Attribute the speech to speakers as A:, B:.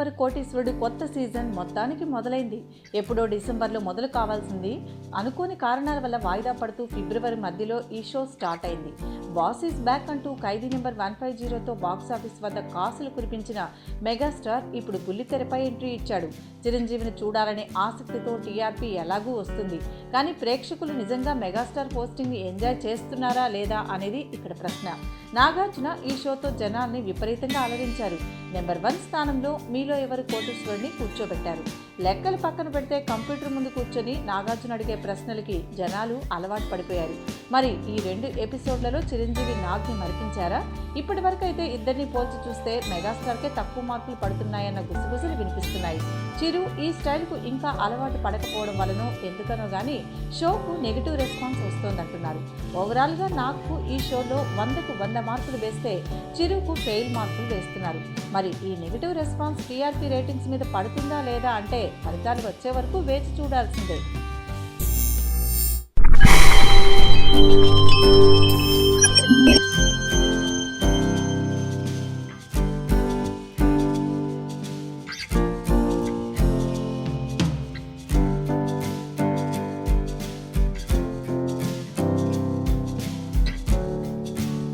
A: whatever కోటీశ్వరుడు కొత్త season మొత్తానికి మొదలైంది. ఎప్పుడో డిసెంబర్లో మొదలు కావాల్సింది అనుకోని కారణాల వల్ల వాయిదా పడుతూ ఫిబ్రవరి మధ్యలో ఈ షో స్టార్ట్ అయింది. బాస్ ఈస్ బ్యాక్ అంటూ ఖైదీ నెంబర్ వన్ ఫైవ్ జీరోతో బాక్సాఫీస్ వద్ద కాసులు కురిపించిన మెగాస్టార్ ఇప్పుడు బుల్లితెరపై ఎంట్రీ ఇచ్చాడు. చిరంజీవిని చూడాలనే ఆసక్తితో టీఆర్పీ ఎలాగూ వస్తుంది. కానీ ప్రేక్షకులు నిజంగా మెగాస్టార్ పోస్టింగ్ని ఎంజాయ్ చేస్తున్నారా లేదా అనేది ఇక్కడ ప్రశ్న. నాగార్జున ఈ షోతో జనాల్ని విపరీతంగా అలరించారు. నెంబర్ వన్ స్థానంలో మీలో ఎవరు కోటేశ్వరుని కూర్చోబెట్టారు. లెక్కలు పక్కన పెడితే కంప్యూటర్ ముందు కూర్చొని నాగార్జున అడిగే ప్రశ్నలకి జనాలు అలవాటు పడిపోయారు. మరి ఈ రెండు ఎపిసోడ్లలో చిరంజీవి నాగ్ని మరిపించారా? ఇప్పటి వరకు అయితే ఇద్దరిని పోల్చి చూస్తే మెగాస్టార్కే తక్కువ మార్కులు పడుతున్నాయన్న గుసగుసలు వినిపిస్తున్నాయి. చిరు ఈ స్టైల్కు ఇంకా అలవాటు పడకపోవడం వలన ఎందుకనో కానీ షోకు నెగిటివ్ రెస్పాన్స్ వస్తోందంటున్నారు. ఓవరాల్గా నాకు ఈ షోలో వందకు వంద మార్కులు వేస్తే చిరుకు ఫెయిల్ మార్కులు వేస్తున్నారు. మరి ఈ నెగిటివ్ రెస్పాన్స్ టీఆర్పీ రేటింగ్స్ మీద పడుతుందా లేదా అంటే ఫలితాలు వచ్చే వరకు వేచి చూడాల్సిందే.